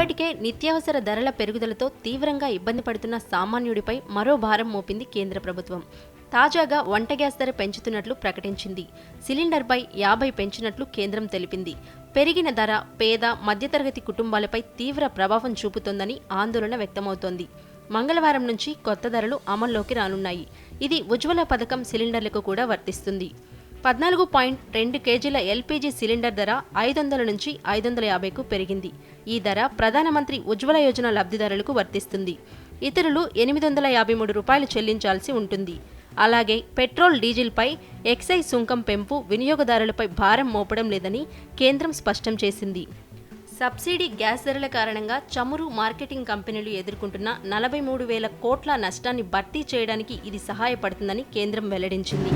ఇప్పటికే నిత్యావసర ధరల పెరుగుదలతో తీవ్రంగా ఇబ్బంది పడుతున్న సామాన్యుడిపై మరో భారం మోపింది కేంద్ర ప్రభుత్వం. తాజాగా వంట గ్యాస్ ధర పెంచుతున్నట్లు ప్రకటించింది. సిలిండర్పై యాభై పెంచినట్లు కేంద్రం తెలిపింది. పెరిగిన ధర పేద మధ్యతరగతి కుటుంబాలపై తీవ్ర ప్రభావం చూపుతోందని ఆందోళన వ్యక్తమవుతోంది. మంగళవారం నుంచి కొత్త ధరలు అమల్లోకి రానున్నాయి. ఇది ఉజ్వల పథకం సిలిండర్లకు కూడా వర్తిస్తుంది. పద్నాలుగు పాయింట్ రెండు కేజీల ఎల్పీజీ సిలిండర్ ధర ఐదు వందల నుంచి ఐదు వందల యాభైకు పెరిగింది. ఈ ధర ప్రధానమంత్రి ఉజ్వల యోజన లబ్ధిదారులకు వర్తిస్తుంది. ఇతరులు ఎనిమిది వందల యాభై మూడు రూపాయలు చెల్లించాల్సి ఉంటుంది. అలాగే పెట్రోల్ డీజిల్పై ఎక్సైజ్ సుంకం పెంపు వినియోగదారులపై భారం మోపడం లేదని కేంద్రం స్పష్టం చేసింది. సబ్సిడీ గ్యాస్ ధరల కారణంగా చమురు మార్కెటింగ్ కంపెనీలు ఎదుర్కొంటున్న నలభై మూడు వేల కోట్ల నష్టాన్ని భర్తీ చేయడానికి ఇది సహాయపడుతుందని కేంద్రం వెల్లడించింది.